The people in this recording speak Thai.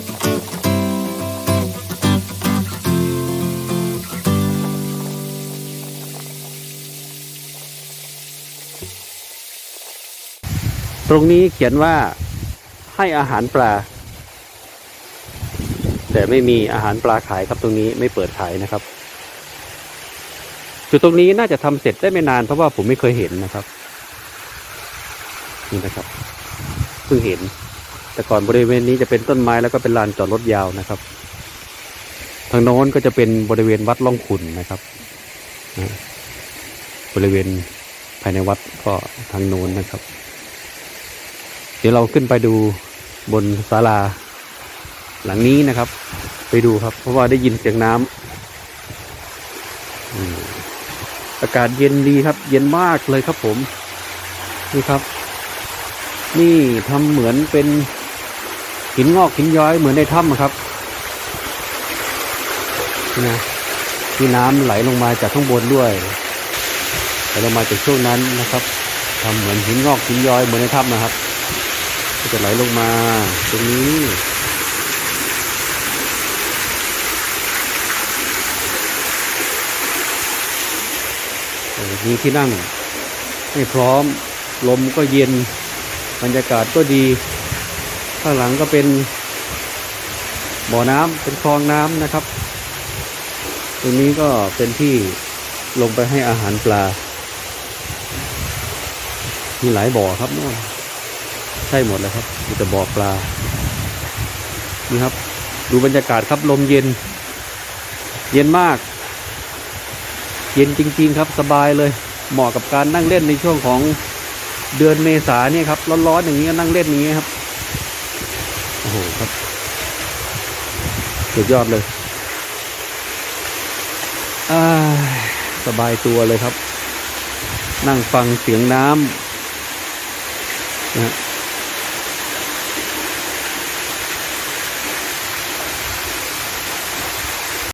ตรงนี้เขียนว่าให้อาหารปลา แต่ไม่มีอาหารปลาขายครับตรงนี้ไม่เปิดขายนะครับ จุดตรงนี้น่าจะทำเสร็จได้ไม่นานเพราะว่าผมไม่เคยเห็นนะครับ นี่นะครับเพิ่งเห็น แต่ก่อนบริเวณนี้จะเป็นต้นไม้แล้วก็เป็นลานจอดรถยาวนะครับ ทางโน้นก็จะเป็นบริเวณวัดล่องขุนนะครับบริเวณภายในวัดก็ทางโน้นนะครับ เดี๋ยวเราขึ้นไปดูบนศาลาหลังนี้นะครับ ไปดูครับ เพราะว่าได้ยินเสียงน้ำอืมอากาศเย็นดีครับ เย็นมากเลยครับผม นี่ครับ นี่ทำเหมือนเป็น หินงอกหินย้อยเหมือนในถ้ำอะครับนี่นะมีน้ำไหลลงมาจากข้างบนด้วยไหลลงมาจากช่วงนั้นนะครับทำเหมือนหินงอกหินย้อยเหมือนในถ้ำนะครับก็จะไหลลงมาตรงนี้มีที่นั่งให้พร้อมลมก็เย็นบรรยากาศก็ดี ข้างหลังก็เป็นบ่อน้ำเป็นคลองน้ำนะครับ ตรงนี้ก็เป็นที่ลงไปให้อาหารปลา มีหลายบ่อครับนู่นใช่หมดแล้วครับมีแต่บ่อปลา นี่ครับ ดูบรรยากาศครับลมเย็น เย็นมาก เย็นจริง ๆ ครับสบายเลย เหมาะกับการนั่งเล่นในช่วงของเดือนเมษาเนี่ยครับร้อนๆอย่างนี้ก็นั่งเล่นอย่างนี้ครับ อ้โหครับสุดยอดเลยสบายตัวเลยครับ นั่งฟังเสียงน้ำนะ